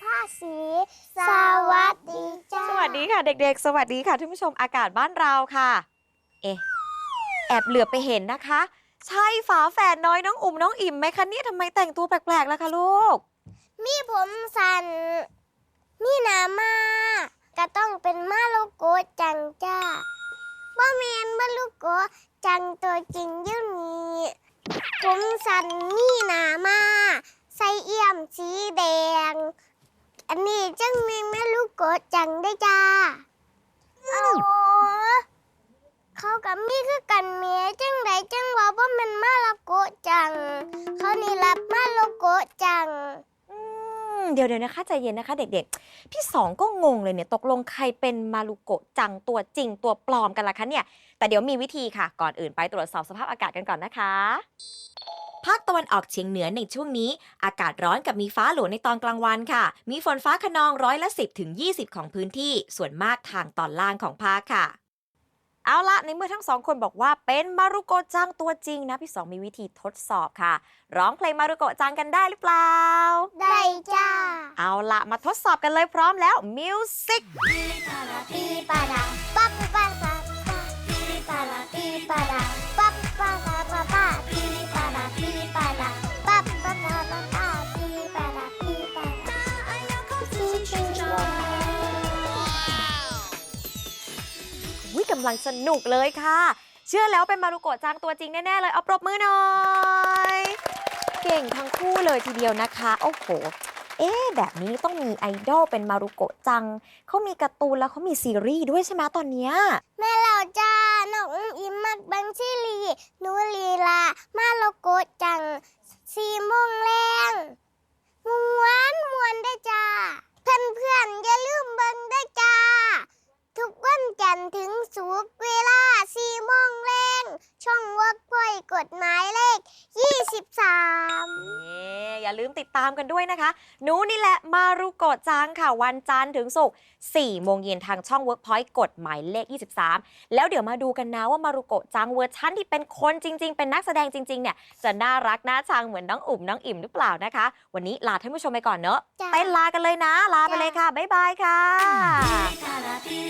ผ้าสี สวัสดีจ้าสวัสดีค่ะเด็กๆ สวัสดีค่ะท่านผู้ชมอากาศบ้านเราค่ะ เอ๊ะแอบเหลือไปเห็นนะคะ ใช่ฝาแฝดน้อยน้องอุ่มน้องอิ่มไหมคะเนี่ยทำไมแต่งตัวแปลกๆล่ะคะลูก มีผมสันมีหนามาก็ต้องเป็นมาลูกโกจังจ้าบ่เมนมาลูกโกจังตัวจริงยุ่นี้ผมสันมีหนามาใส่เอี่ยมสีแดง อันนี้จังมีแมาโลโกจังได้จ้าโอ้เขากับมี่คือกันเมียจังไดจังว่าบ่แม่นมาโลโกจัง เขานี่รับมาโลโกจัง อืมเดี๋ยวเดี๋ยวนะคะใจเย็นนะคะเด็กๆ พี่สองก็งงเลยเนี่ยตกลงใครเป็นมารุโกะจังตัวจริงตัวปลอมกันล่ะคะเนี่ย แต่เดี๋ยวมีวิธีค่ะ ก่อนอื่นไปตรวจสอบสภาพอากาศกันก่อนนะคะ ภาคตะวันออกเฉียงเหนือในช่วงนี้ อากาศร้อนกับมีฟ้าหลวในตอนกลางวันค่ะ มีฝนฟ้าขนองร้อยละ 10ถึง20 ของพื้นที่ ส่วนมากทางตอนล่างของภาคค่ะ เอาละในเมื่อทั้งสองคนบอกว่าเป็นมารุโกะจังตัวจริงนะ พี่สองมีวิธีทดสอบค่ะ ร้องเพลงมารุโกะจังกันได้หรือเปล่า ได้จ้าเอาละมาทดสอบกันเลยพร้อมแล้วมิวสิกปีปาดาปั๊บปาดาปี วิกำลังสนุกเลยค่ะ เชื่อแล้วเป็นมารุโกะจังตัวจริงแน่ๆเลยเอาปรบมือหน่อย เก่งทั้งคู่เลยทีเดียวนะคะโอ้โหเอ๊ะแบบนี้ต้องมีไอดอลเป็นมารุโกะจัง เขามีการ์ตูนแล้วเขามีซีรีส์ด้วยใช่ไหมตอนเนี้ยแม่เราจ้าน้องอุ้มอิ่มมักบังชิลีหนูลีลา มาโลโกจังสี่โมงแรงมวนมวนได้อจ้า เพื่อนเพื่อนๆอย่าลืมเบิ่งได้อจ้า ทุกวันจันท ร์ถึงศุกร์เวลาสี่โมงแรงช่องเวิร์กพอยกฎหมายเลข 23 เย้อย่าลืมติดตามกันด้วยนะคะ หนูนี่แหละมารุโกะจังค่ะ วันจันทร์ถึงศุกร์4โมงเย็นทางช่อง Workpoint กฎหมายเลข 23 แล้วเดี๋ยวมาดูกันนะว่ามารุโกะจังเวอร์ชั่นที่เป็นคนจริง ๆ เป็นนักแสดงจริง ๆ เนี่ย จะน่ารักน่าชังเหมือนน้องอุ่มน้องอิ่มหรือเปล่านะคะ วันนี้ลาท่านผู้ชมไปก่อนเนอะจ้ะ เต้นลากันเลยนะ ลาไปเลยค่ะบ๊ายบายค่ะ Piripala, piripala, piripala,